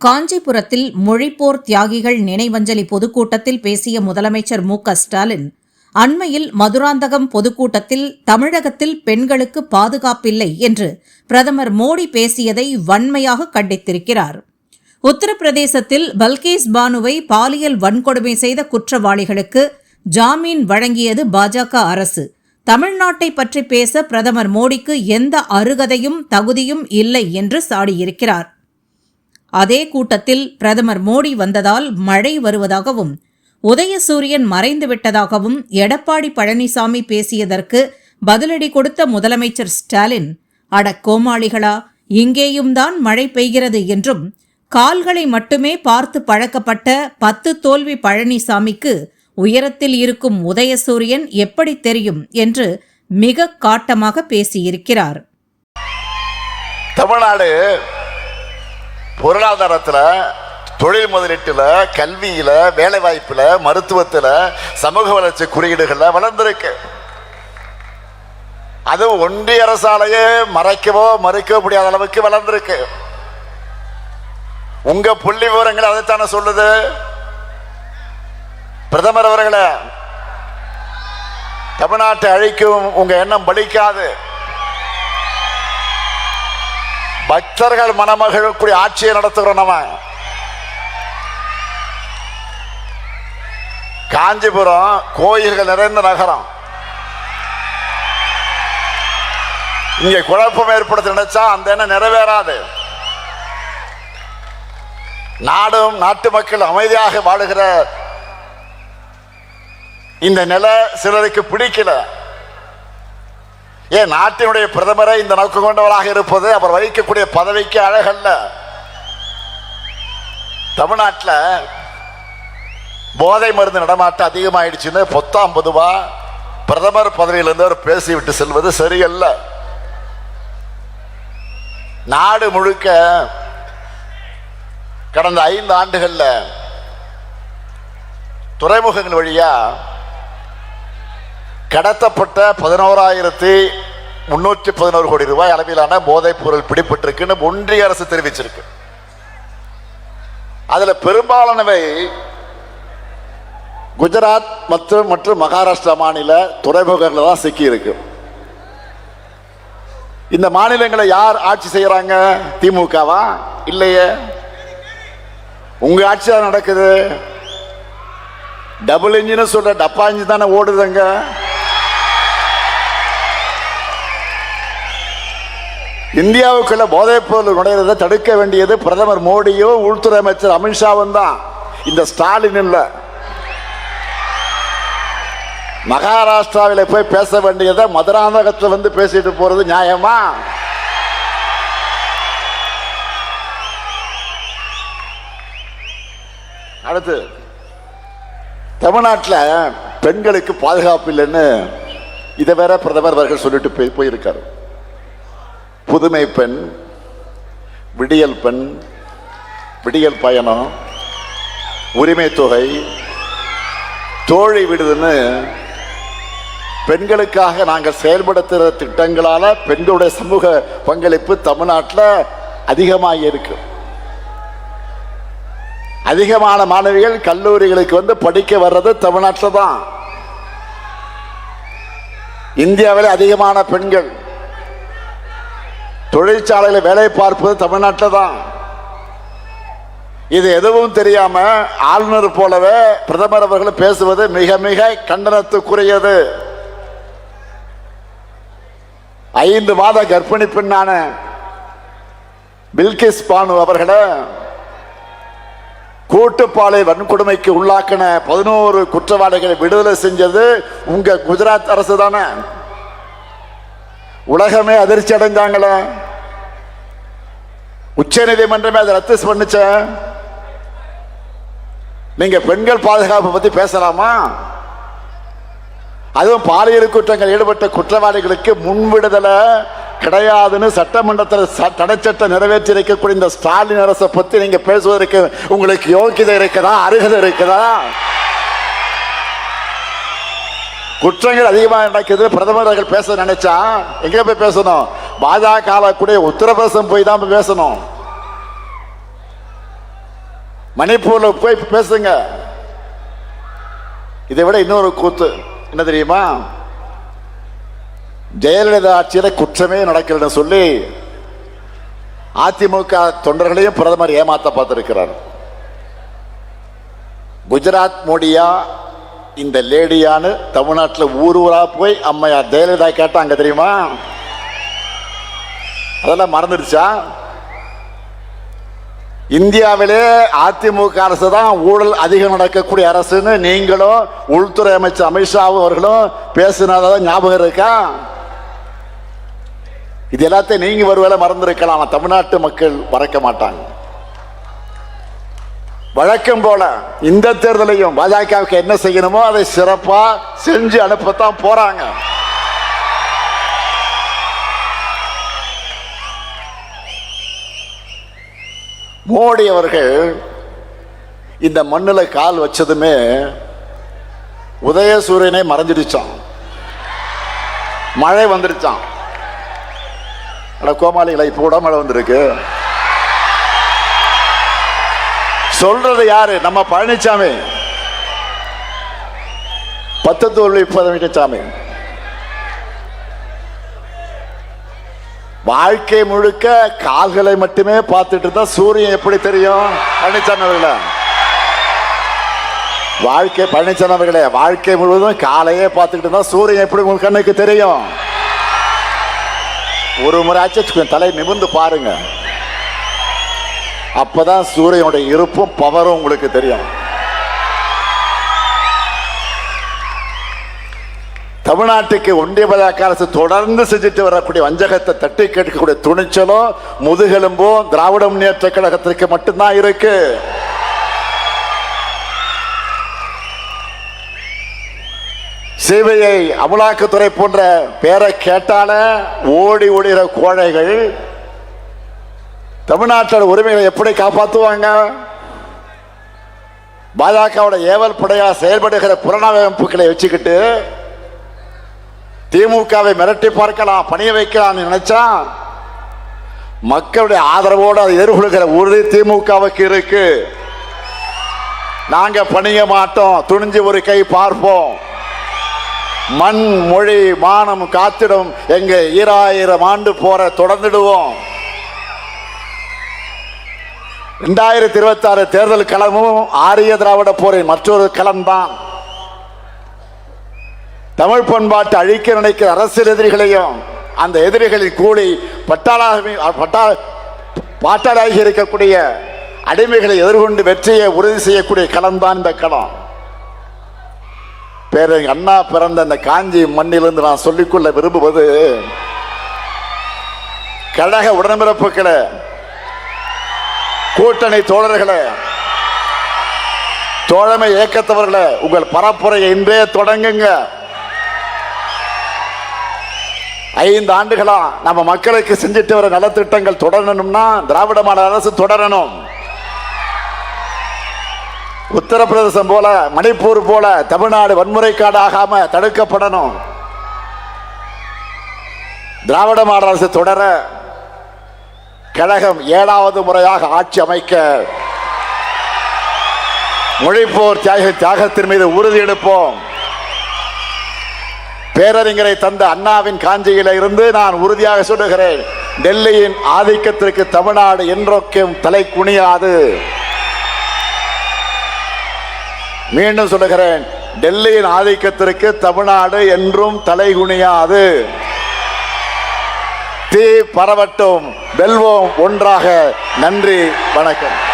காஞ்சிபுரத்தில் மொழிப்போர் தியாகிகள் நினைவஞ்சலி பொதுக்கூட்டத்தில் பேசிய முதலமைச்சர் மு க ஸ்டாலின் அண்மையில் மதுராந்தகம் பொதுக்கூட்டத்தில் தமிழகத்தில் பெண்களுக்கு பாதுகாப்பில்லை என்று பிரதமர் மோடி பேசியதை வன்மையாக கண்டித்திருக்கிறார். உத்தரப்பிரதேசத்தில் பல்கேஸ் பானுவை பாலியல் வன்கொடுமை செய்த குற்றவாளிகளுக்கு ஜாமீன் வழங்கியது பாஜக அரசு. தமிழ்நாட்டை பற்றி பேச பிரதமர் மோடிக்கு எந்த அருகதையும் தகுதியும் இல்லை என்று சாடியிருக்கிறார். அதே கூட்டத்தில் பிரதமர் மோடி வந்ததால் மழை வருவதாகவும் உதயசூரியன் மறைந்துவிட்டதாகவும் எடப்பாடி பழனிசாமி பேசியதற்கு பதிலடி கொடுத்த முதலமைச்சர் ஸ்டாலின் அட கோமாளிகளா இங்கேயும் தான் மழை பெய்கிறது என்றும் கால்களை மட்டுமே பார்த்து பழக்கப்பட்ட பத்து தோல்வி பழனிசாமிக்கு உயரத்தில் இருக்கும் உதயசூரியன் எப்படி தெரியும் என்று மிக காட்டமாக பேசியிருக்கிறார். தமிழ்நாடு பொருளாதாரத்தில் தொழில் முதலீட்டில் கல்வியில் வேலைவாய்ப்பில் மருத்துவத்தில் சமூக வளர்ச்சி குறியீடுகளில் வளர்ந்துருக்கு. அது ஒன்றிய அரசாலேயே மறைக்கவோ மறுக்கவோ முடியாத அளவுக்கு வளர்ந்துருக்கு. உங்க புள்ளி விவரங்கள் அதைத்தானே சொல்லுது? பிரதமர் அவர்களே தமிழ்நாட்டை அழிக்கும் உங்க எண்ணம் பலிக்காது. பக்தர்கள் மணமகிழக்கூடிய ஆட்சியை நடத்துகிறோம் நம்ம காஞ்சிபுரம் கோயில்கள் நிறைந்த நகரம். இங்க குழப்பம் ஏற்படுத்த நினைச்சா அந்த எண்ணம் நிறைவேறாது. நாடும் நாட்டு மக்கள் அமைதியாக வாழுகிற இந்த நிலை சிலருக்கு பிடிக்கல. ஏன் நாட்டினுடைய பிரதமரை இந்த நோக்கம் கொண்டவராக இருப்பது? அவர் வகிக்கக்கூடிய பதவிக்கு அழகல்ல. தமிழ்நாட்டில் போதை மருந்து நடமாட்டம் அதிகமாயிடுச்சுன்னு பொத்தாம் பொதுவா பிரதமர் பதவியிலிருந்து அவர் பேசிவிட்டு செல்வது சரியல்ல. நாடு முழுக்க கடந்த ஐந்து ஆண்டுகள்ல துறைமுகங்கள் வழியா கடத்தப்பட்ட பதினோராயிரத்தி முன்னூற்றி பதினோரு கோடி ரூபாய் அளவிலான போதைப் பொருள் பிடிபட்டிருக்குன்னு ஒன்றிய அரசு தெரிவிச்சிருக்கு. அதில் பெரும்பாலானவை குஜராத் மற்றும் மற்றும் மகாராஷ்டிரா மாநில துறைமுகங்கள் தான் சிக்கி இருக்கு இந்த மாநிலங்களை யார் ஆட்சி செய்கிறாங்க திமுகவா? இல்லையே. உங்க ஆட்சி தான் நடக்குது. டபுள் இன்ஜின் சொல்ற டப்பா இன்ஜின் தானே ஓடுதுங்க. இந்தியாவுக்குள்ள போதைப் பொருள் தடுக்க வேண்டியது பிரதமர் மோடியும் உள்துறை அமைச்சர் அமித்ஷாவும் தான். இந்த ஸ்டாலின் இல்லை. மகாராஷ்டிராவில் போய் பேச வேண்டியதை மதுராந்தகத்தில் வந்து பேசிட்டு போறது நியாயமா? அடுத்து தமிழ்நாட்டில் பெண்களுக்கு பாதுகாப்பு இல்லைன்னு இதை வேற பிரதமர் அவர்கள் சொல்லிட்டு போய் போயிருக்காரு. புதுமை பெண் விடியல் பெண் விடியல் பயணம் உரிமை தொகை தோழி விடுதுன்னு பெண்களுக்காக நாங்கள் செயல்படுத்துகிற திட்டங்களால் பெண்களுடைய சமூக பங்களிப்பு தமிழ்நாட்டில் அதிகமாக இருக்கு. அதிகமான மாணவிகள் கல்லூரிகளுக்கு வந்து படிக்க வர்றது தமிழ்நாட்டில் தான் இந்தியாவில் அதிகமான பெண்கள் தொழிற்சாலையில் வேலை பார்ப்பது தமிழ்நாட்டில் தான் இது எதுவும் தெரியாம ஆளுநர் போலவே பிரதமர் அவர்கள் பேசுவது மிக மிக கண்டனத்துக்குரியது. ஐந்து மாத கர்ப்பிணி பெண்ணான பில்கிஸ் பானு அவர்களை கூட்டுப்பாலை வன்கொடுமைக்கு உள்ளாக்கின பதினோரு குற்றவாளிகளை விடுதலை செஞ்சது உங்க குஜராத் அரசு தானே உலகமே அதிர்ச்சி அடைஞ்சாங்களே. உச்ச நீதிமன்றமே அதை ரத்து பண்ணுச்ச. நீங்க பெண்கள் பாதுகாப்பு பத்தி பேசலாமா? அதுவும் பாலியல் குற்றங்கள் ஈடுபட்ட குற்றவாளிகளுக்கு முன்விடுதலை கிடையாதுன்னு சட்டமன்றத்தில் ச- தடைச்சட்டம் நிறைவேற்றி இருக்கக்கூடிய இந்த ஸ்டாலின் அரசை பத்தி நீங்க பேசுவதற்கு உங்களுக்கு யோக்கியதை இருக்குதா அருகதை இருக்குதா குற்றங்கள் அதிகமாக நடக்குது பிரதமர் அவர்கள் பேச நினைச்சா எங்க போய் பேசணும்? பாஜக கூட உத்தரப்பிரதேசம் போய் தான் போய் பேசணும். மணிப்பூர்ல போய் பேசுங்க. இதை விட இன்னொரு கூத்து. என்ன தெரியுமா? ஜெயலலிதா ஆட்சியில குற்றமே நடக்கலன்னு சொல்லி அதிமுக தொண்டர்களையும் பிரதமர் ஏமாத்த பார்த்திருக்கிறார். குஜராத் மோடியா இந்த லேடியான்னு தமிழ்நாட்டில் ஊர் ஊராக போய் அம்மையார் ஜெயலலிதா கேட்டாங்க தெரியுமா? அதெல்லாம் மறந்துடுச்சா? இந்தியாவிலே அதிமுக அரசு தான் ஊழல் அதிகம் நடக்கக்கூடிய அரசுன்னு நீங்களும் உள்துறை அமைச்சர் அமித்ஷாவும் அவர்களும் பேசினதான் ஞாபகம் இருக்கா? இது எல்லாத்தையும் நீங்க ஒருவேளை மறந்திருக்கலாம். ஆனா தமிழ்நாட்டு மக்கள் மறக்க மாட்டாங்க. வழக்கம் போல இந்த தேர்தலையும் பாஜகவுக்கு என்ன செய்யணுமோ அதை சிறப்பாக செஞ்சு அனுப்பத்தான் போறாங்க. மோடி அவர்கள் இந்த மண்ணில் கால் வச்சதுமே உதயசூரியனை மறைஞ்சிடுச்சான் மழை வந்துடுச்சான் ஆனால் கோமாளிகளை இப்போ கூட மழை வந்திருக்கு. சொல்றது யாரு? நம்ம பழனிசாமி பத்து தோல்வி பழனிசாமி வாழ்க்கை முழுக்க கால்களை மட்டுமே பார்த்துட்டு இருந்தா சூரியன் எப்படி தெரியும்? பழனிசாமி அவர்களே. வாழ்க்கை பழனிசாமி அவர்களே வாழ்க்கை முழுவதும் காலையே பார்த்துக்கிட்டு இருந்தா சூரியன் எப்படி உங்க கண்ணுக்கு தெரியும்? ஒரு முறை ஆச்சு தலை நிமிர்ந்து பாருங்க. அப்பதான் சூரியனுடைய இருப்பும் பவரும் உங்களுக்கு தெரியும். தமிழ்நாட்டுக்கு ஒன்றிய பாஜக அரசு தொடர்ந்து செஞ்சுட்டு வரக்கூடிய வஞ்சகத்தை தட்டி கேட்கக்கூடிய துணிச்சலும் முதுகெலும்போ திராவிட முன்னேற்ற கழகத்திற்கு மட்டும்தான் இருக்கு. சிபிஐ அமலாக்கத்துறை போன்ற பேரை கேட்டால ஓடி ஓடுகிற கோழைகள் தமிழ்நாட்டோட உரிமைகளை எப்படி காப்பாற்றுவாங்க பாஜகவோட ஏவல் படையா செயல்படுகிற புலனமைப்புகளை வச்சுக்கிட்டு திமுகவை மிரட்டி பார்க்கலாம் பணிய வைக்கலாம் நினைச்சா மக்களுடைய ஆதரவோடு அதை எதிர்கொள்கிற உறுதி திமுகவுக்கு இருக்கு. நாங்க பணிய மாட்டோம் துணிஞ்சு ஒரு கை பார்ப்போம். மண் மொழி மானம் காத்திடும். எங்க ஈராயிரம் ஆண்டு போற தொடர்ந்துடுவோம். ரெண்டாயிரத்தி இருபத்தி ஆறு தேர்தல் களமும் ஆரிய திராவிட போரின் மற்றொரு களம்தான். தமிழ் பண்பாட்டை அழிக்க நினைக்கிற அரசியல் எதிரிகளையும் அந்த எதிரிகளின் கூலி பட்டாளாக பட்டா பாட்டாளாகி இருக்கக்கூடிய அடிமைகளை எதிர்கொண்டு வெற்றியை உறுதி செய்யக்கூடிய களம்தான் இந்த களம். பேரறிஞர் அண்ணா பிறந்த அந்த காஞ்சி மண்ணிலிருந்து நான் சொல்லிக்கொள்ள விரும்புவது கழக உடன்பிறப்புகளை கூட்டணி தோழர்களே தோழமை இயக்கத்தவர்களே உங்கள் பரப்புரையை இன்றே தொடங்குங்க. ஐந்து ஆண்டுகளா நம்ம மக்களுக்கு செஞ்சுட்டு வர நலத்திட்டங்கள் தொடரணும்னா திராவிட மாடல் அரசு தொடரணும். உத்தரப்பிரதேசம் போல மணிப்பூர் போல தமிழ்நாடு வன்முறை ஆகாம தடுக்கப்படணும். திராவிட மாடல் அரசு தொடர கழகம் ஏழாவது முறையாக ஆட்சி அமைக்க மொழிப்போர் தியாக தியாகத்தின் மீது உறுதி எடுப்போம். பேரறிஞரை தந்த அண்ணாவின் காஞ்சியில இருந்து நான் உறுதியாக சொல்லுகிறேன் டெல்லியின் ஆதிக்கத்திற்கு தமிழ்நாடு என்றொக்கும் தலை குனியாது. மீண்டும் சொல்லுகிறேன் டெல்லியின் ஆதிக்கத்திற்கு தமிழ்நாடு என்றும் தலை குனியாது. தீ பரவட்டும். வெல்வோம். ஒன்றாக நன்றி வணக்கம்.